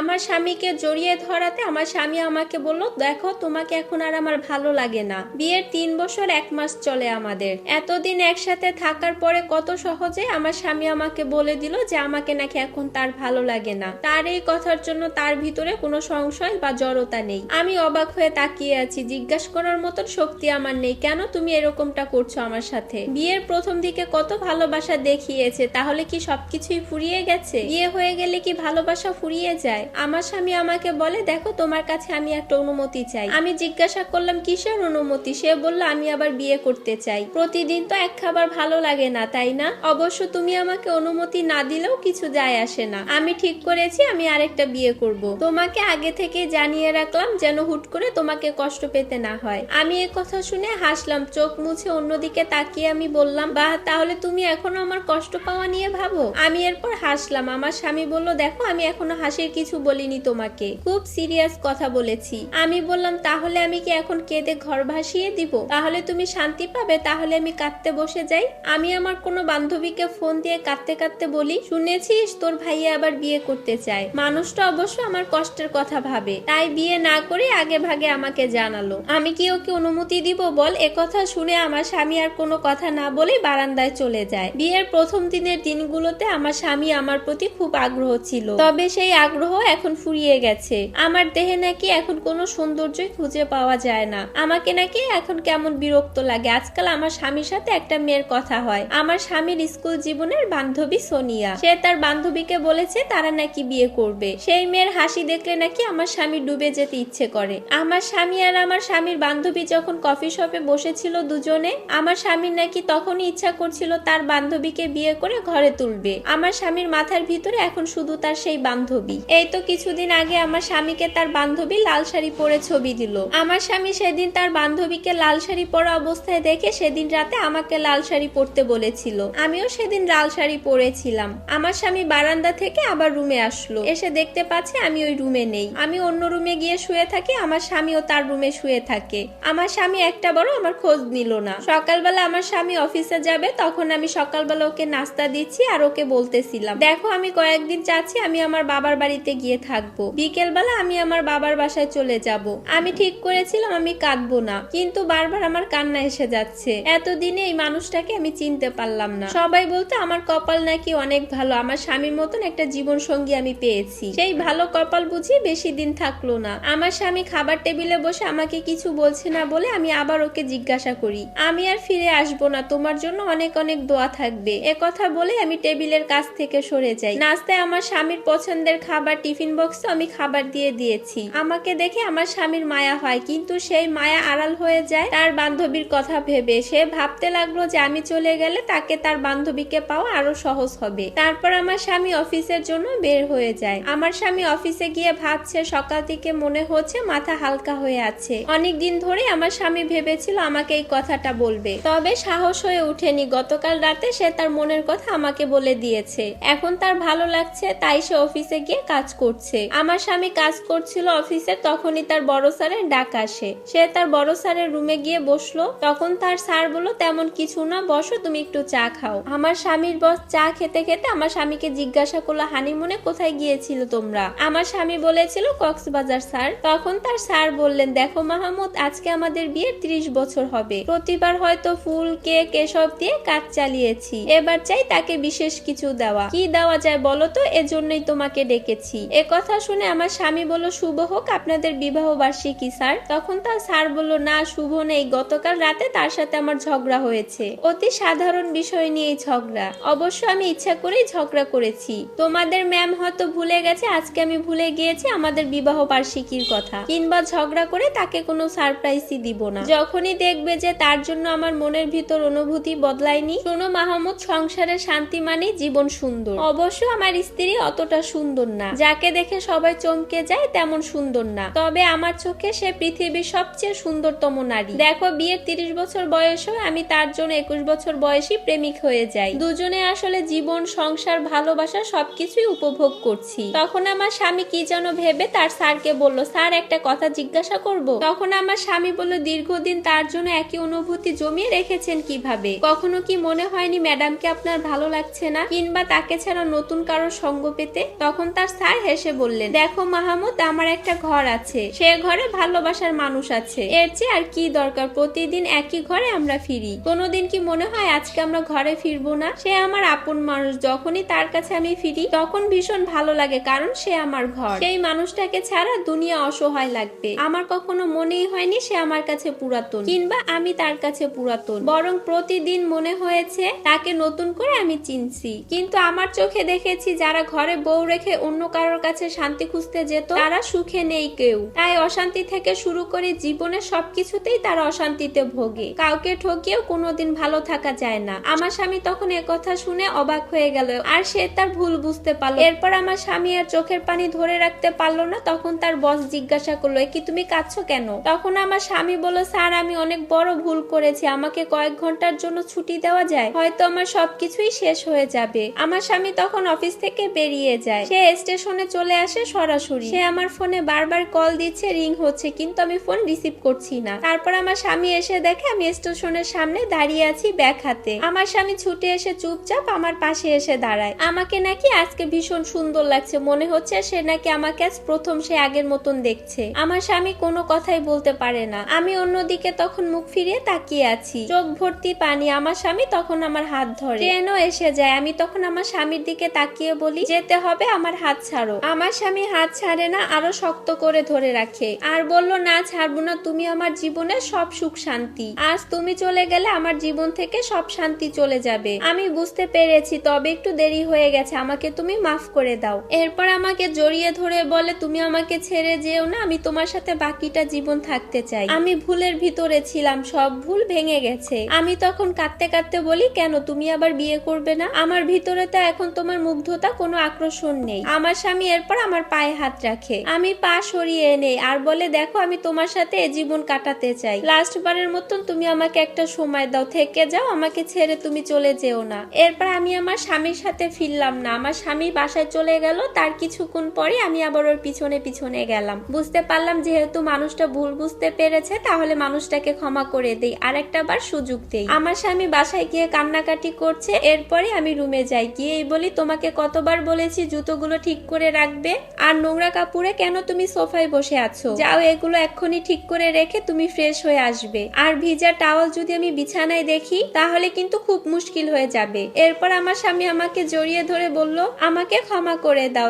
আমার স্বামীকে জড়িয়ে ধরাতে আমার স্বামী আমাকে বলল, দেখো, তোমাকে এখন আর আমার ভালো লাগে না। বিয়ের তিন বছর এক মাস চলে আমাদের। এতদিন একসাথে থাকার পরে কত সহজে আমার স্বামী আমাকে বলে দিল যে আমাকে নাকি এখন তার ভালো লাগে না। তার এই কথার জন্য তার ভিতরে কোনো সংশয় বা জড়তা নেই। আমি অবাক হয়ে তাকিয়ে আছি। জিজ্ঞাসা করার মতন শক্তি আমার নেই। কেন তুমি এরকমটা করছ আমার সাথে? বিয়ের প্রথম দিকে কত ভালোবাসা দেখিয়েছে, তাহলে কি সবকিছুই ফুরিয়ে গেছে? বিয়ে হয়ে গেলে কি ভালোবাসা ফুরিয়ে যায়? আমার স্বামী আমাকে বলে, দেখো, তোমার কাছে আমি একটা অনুমতি চাই। আমি জিজ্ঞাসা করলাম, কিসের অনুমতি? সে বলল, আমি আবার বিয়ে করতে চাই। প্রতিদিন তো এক খাবার ভালো লাগে না, তাই না? অবশ্য তুমি আমাকে অনুমতি না দিলেও কিছু যায় আসে না। আমি ঠিক করেছি, আমি আরেকটা বিয়ে করব। তোমাকে আগে থেকে জানিয়ে রাখলাম, যেন হুট করে তোমাকে কষ্ট পেতে না হয়। আমি এ কথা শুনে হাসলাম, চোখ মুছে অন্যদিকে তাকিয়ে আমি বললাম বাহ তাহলে তুমি এখনও আমার কষ্ট পাওয়া নিয়ে ভাবো? আমি এরপর হাসলাম। আমার স্বামী বলল, দেখো, আমি এখনও হাসির কিছু বলিনি তোমাকে। খুব সিরিয়াস কথা বলেছি। আমি বললাম, তাহলে আমি কি এখন কেঁদে ঘর ভাসিয়ে দিব? তাহলে তুমি শান্তি পাবে, তাহলে আমি কাঁদতে বসে যাই। আমি আমার কোনো বান্ধবীকে ফোন দিয়ে কাঁদতে কাঁদতে বলি, শুনেছিস, তোর ভাইয়া আবার বিয়ে করতে চায়। মানুষটা অবশ্য আমার কষ্টের কথা ভাবে। তাই বিয়ে না করে আগে ভাগে আমাকে জানালো। আমি কি ওকে অনুমতি দিব বল? কথা শুনে আমার স্বামী আর কোনো কথা না বলেই বারান্দায় চলে যায়। বিয়ের প্রথম দিনের দিনগুলোতে আমার স্বামী আমার প্রতি খুব আগ্রহ ছিল। তবে সেই আগ্রহ এখন ফুরিয়ে গেছে। আমার দেহে নাকি এখন কোনো সৌন্দর্যই খুঁজে পাওয়া যায় না। আমাকে নাকি এখন কেমন বিরক্ত লাগে। আজকাল আমার স্বামীর সাথে একটা মেয়ের কথা হয়। আমার স্বামীর স্কুল জীবনের বান্ধবী সোনিয়া। সে তার বান্ধবীকে বলেছে তারা নাকি বিয়ে করবে। সেই মেয়ের হাসি দেখলে নাকি আমার স্বামী ডুবে যেতে ইচ্ছে করে। আমার স্বামী আর আমার স্বামীর বান্ধবী যখন কফি শপে বসেছিল দুজনে, আমার স্বামীর নাকি তখনই ইচ্ছা করছিল তার বান্ধবীকে বিয়ে করে ঘরে তুলবে। আমার স্বামীর মাথার ভিতরে এখন শুধু তার সেই বান্ধবী। এই তো কিছুদিন আগে আমার স্বামীকে তার বান্ধবী লাল শাড়ি পরে ছবি দিল। আমার স্বামী সেদিন তার বান্ধবীকে লাল শাড়ি পরা অবস্থায় দেখে সেদিন রাতে আমাকে লাল শাড়ি পরতে বলেছিল। আমিও সেদিন লাল শাড়ি পরেছিলাম। আমার স্বামী বারান্দা থেকে আবার রুমে আসলো। এসে দেখতে পাচ্ছে আমি ওই রুমে নেই। আমি অন্য রুমে গিয়ে শুয়ে থাকি, আমার স্বামীও তার রুমে শুয়ে থাকে। আমার স্বামী একটা বড় আমার খোঁজ নিল না। সকালবেলা আমার স্বামী অফিসে যাবে, তখন আমি সকালবেলা ওকে নাস্তা দিচ্ছি আর ওকে বলতেছিলাম, দেখো আমি কয়েকদিন চাচ্ছি, আমি আমার বাবার বাড়িতে গিয়ে থাকব। বিকেলবেলা আমি আমার বাবার বাসায় চলে যাব। আমি ঠিক করেছিলাম আমি কাঁদবো না, কিন্তু বারবার আমার কান্না এসে যাচ্ছে। এতদিনে এই মানুষটাকে আমি চিনতে পারলাম না। সবাই বলতো, আমার কপাল নাকি অনেক ভালো, আমার স্বামীর মতন একটা জীবন সঙ্গী আমি পেয়েছি। সেই ভালো কপাল বুঝি বেশি দিন থাকল না। আমার স্বামী খাবার টেবিলে বসে আমাকে কিছু বলছে না বলে আমি আবার ওকে জিজ্ঞাসা করি, আমি আর ফিরে আসব না, তোমার জন্য অনেক অনেক দোয়া থাকবে। কথা বলে আমি টেবিলের কাছ থেকে সরে যাই। নাস্তায় আমার স্বামীর পছন্দের খাবার টিফিন বক্সে আমি খাবার দিয়ে দিয়েছি। আমাকে দেখে আমার স্বামীর মায়া হয়, কিন্তু সেই মায়া আড়াল হয়ে যায় তার বান্ধবীর কথা ভেবে। সে ভাবতে লাগল যে আমি চলে গেলে তাকে তার বান্ধবীকে পাওয়া আরও সহজ হবে। তারপর আমার স্বামী অফিসের জন্য বের হয়ে যায়। আমার স্বামী অফিসে গিয়ে ভাবছে সকাল থেকে মনে হচ্ছে মাথা হালকা হয়ে আছে। অনেক দিন ধরে আমার স্বামী ভেবেছিল আমাকে এই কথাটা বলবে। তবে সাহস হয়ে উঠেনি গতকাল রাতে সে তার মনের কথা আমাকে বলে দিয়েছে। এখন তার ভালো লাগছে, তাই সে অফিসে গিয়ে কাজ করছে। আমার স্বামী কাজ করছিল অফিসে, তখনই তার বড় স্যারের ডাক আসে। সে তার বড় স্যারের রুমে গিয়ে বসল। তখন তার স্যার বলল, তেমন কিছু না, বসো, তুমি একটু চা খাও। আমার স্বামীর বস চা খেতে খেতে আমার স্বামীকে জিজ্ঞাসা করল, হানিমুনে কোথায় গিয়েছিল তোমরা? আমার স্বামী বলেছিল, কক্সবাজার, স্যার। তখন তার স্যার বললেন, দেখো মাহমুদ, আজকে আমাদের বিয়ের ত্রিশ বছর হবে। প্রতিবার হয়তো ফুল, কেক, এসব দিয়ে কাজ চালিয়েছি। এবার চাই তাকে বিশেষ কিছু দেওয়া। কি দেওয়া যায় বলো তো? এজন্যই তোমাকে ডেকেছি। এ কথা শুনে আমার স্বামী বলল, শুভ হোক, আপনাদের বিবাহ বার্ষিকী, স্যার। তখন তার স্যার বলল, না, শুভ নেই। গতকাল রাতে তার সাথে আমার ঝগড়া হয়েছে। অতি সাধারণ বিষয় নিয়ে ঝগড়া। অবশ্য আমি ইচ্ছা করেই ঝগড়া করেছি। তোমাদের ম্যাম হয়তো ভুলে গেছে, আজকে আমি ভুলে গিয়েছি আমাদের বিবাহ বার্ষিকীর কথা। কিংবা ঝগড়া করে তাকে কোনো সারপ্রাইজই দিব না। যখনই দেখবে যে তার জন্য আমার মনের ভিতর অনুভূতি বদলায়নি, শোনো মাহমুদ, সংসারের শান্তি মানেই জীবন সুন্দর। অবশ্য আমার স্ত্রী অতটা সুন্দর না। যাকে দেখে সবাই চমকে যায় তেমন সুন্দর না। তবে আমার চোখে সে পৃথিবীর সবচেয়ে সুন্দরতম নারী। দেখো, বিয়ের তিরিশ বছর বয়সেও আমি তার জন্য একুশ বছর বয়সী প্রেমিক হয়ে যাই। দুজনে আসলে জীবন, সংসার, ভালোবাসা সবকিছুই উপভোগ করছি। তখন আমার স্বামী কি যেন ভেবে তার স্যারকে বলল, স্যার, একটা কথা জিজ্ঞাসা করব? তখন আমার স্বামী বলল, দীর্ঘদিন তার জন্য একই অনুভূতি জমিয়ে রেখেছেন কীভাবে? কখনো কি মনে হয়নি ম্যাডামকে আপনার ভালো লাগছে না? কিংবা তাকে ছাড়া নতুন কারোর সঙ্গ পেতে? তখন তার স্যার হেসে বললেন, দেখো মাহমুদ, আমার একটা ঘর আছে। সে ঘরে ভালোবাসার মানুষ আছে। এর চেয়ে আর কি দরকার? প্রতিদিন একই ঘরে আমরা ফিরি। কোনোদিন কি মনে হয় আজকে আমরা ঘরে ফিরবো না? সে আমার আপন মানুষ। যখনই তার কাছে আমি ফিরি, তখন ভীষণ ভালো লাগে, কারণ সে আমার ঘর। সেই মানুষটাকে ছাড়া দুনিয়া অসহায় লাগবে। আমার কখনো মনেই হয়নি সে আমার কাছে পুরাতন। কিংবা আমি তার কাছে পুরাতন। বরং প্রতিদিন মনে হয়েছে, তাকে নতুন করে আমি চিনছি। কিন্তু আমার চোখে দেখেছি যারা ঘরে বউ রেখে অন্য কারোর কাছে শান্তি খুঁজতে যেত, তারা সুখে নেই কেউ। তাই অশান্তি থেকে শুরু করে জীবনের সবকিছুতেই তারা অশান্তিতে ভোগে। কাউকে ঠকিয়েও কোনোদিন ভালো থাকা যায় না। আমার স্বামী তখন কথা শুনে অবাক হয়ে গেল, আর সে তার ভুল বুঝতে পারল। এরপর আমার স্বামী আর চোখের পানি ধরে রাখতে পারল না, তখন তার বস জিজ্ঞাসা করল কি তুমি কাঁদছো কেন? তখন আমার স্বামী বলল, স্যার, আমি অনেক বড় ভুল করেছি। আমাকে কয়েক ঘণ্টার জন্য ছুটি দেওয়া যায়। হয়তো আমার সবকিছুই শেষ হয়ে যাবে। আমার স্বামী তখন অফিস থেকে বেরিয়ে যায়। সে স্টেশনে চলে আসে সরাসরি। সে আমার ফোনে বারবার কল দিচ্ছে, রিং হচ্ছে, কিন্তু আমি ফোন রিসিভ করছি না। তারপর আমার স্বামী এসে দেখে আমি স্টেশনের সামনে দাঁড়িয়ে আছি ব্যাগ হাতে। আমার স্বামী ছুটে এসে চুপচাপ আমার পাশে এসে দাঁড়ায়। আমাকে নাকি আজকে ভীষণ সুন্দর লাগছে, মনে হচ্ছে সে নাকি আমাকে আজ প্রথম সে আগের মতন দেখছে। আমার স্বামী কোনো কথাই বলতে পারে না। আমি অন্যদিকে তখন মুখ ফিরিয়ে তাকিয়ে আছি। চোখ ভর্তি পানি, আমার স্বামী তখন আমার হাত ধরে। ট্রেনও এসে যায়, আমি তখন আমার স্বামীর দিকে তাকিয়ে বলি, যেতে হবে আমার হাত ছাড়ো। আমার স্বামী হাত ছাড়ে না, আরও শক্ত করে ধরে রাখে। আর বলল, না, ছাড়বো না, তুমি আমার জীবনের সব সুখ, শান্তি। আজ তুমি চলে গেলে আমার জীবন থেকে সব শান্তি চলে যাবে। আমি বুঝতে পেরেছি, তবে একটু দেরি হয়ে গেছে, আমাকে তুমি মাফ করে দাও। এরপর আমাকে জড়িয়ে ধরে বলে, তুমি আমাকে ছেড়ে যেও না, আমি তোমার সাথে বাকিটা জীবন থাকতে চাই। আমি ভুলের ভিতরে ছিলাম, সব ভুল ভেঙে গেছে। আমি তখন কাঁদতে কাঁদতে বলি, কেন, তুমি আবার বিয়ে করবে না? আমার ভিতরে তো এখন তোমার মুগ্ধতা কোনো আকর্ষণ নেই। আমার স্বামী এরপর আমার পায়ে হাত রাখে। আমি পা সরিয়ে এনে আর বলে, দেখো, আমি তোমার সাথে জীবন কাটাতে চাই। লাস্ট বারের মতন তুমি আমাকে একটা সময় দাও, থেকে যাও, আমাকে ছেড়ে তুমি চলে যেও না। এরপর আমি আমার স্বামীর সাথে ফিরলাম না। আমার স্বামী বাসায় চলে গেল। তার কিছুক্ষণ পরে আমি আবার ওর পিছনে পিছনে গেলাম। বুঝতে পারলাম, যেহেতু মানুষটা ভুল বুঝতে পেরেছে, তাহলে মানুষটাকে ক্ষমা করে দেই। আর একটা বার সুযোগ দেই। আমার স্বামী বাসায় গিয়ে কান্নাকাটি করছে। এরপরে আমি রুমে যাই। গিয়েই বলি, তোমাকে কতবার বলেছি জুতোগুলো ঠিক করে রাখবে। আর নোংরা কাপড়ে কেন তুমি সোফায় বসে আছো? যাও, এগুলো এক্ষুনি ঠিক করে রেখে তুমি ফ্রেশ হয়ে আসবে। আর ভিজা টাওয়াল যদি আমি বিছানায় দেখি, তাহলে কিন্তু খুব মুশকিল হয়ে যাবে। এরপর আমার স্বামী আমাকে জড়িয়ে ধরে বলল, আমাকে ক্ষমা করে দাও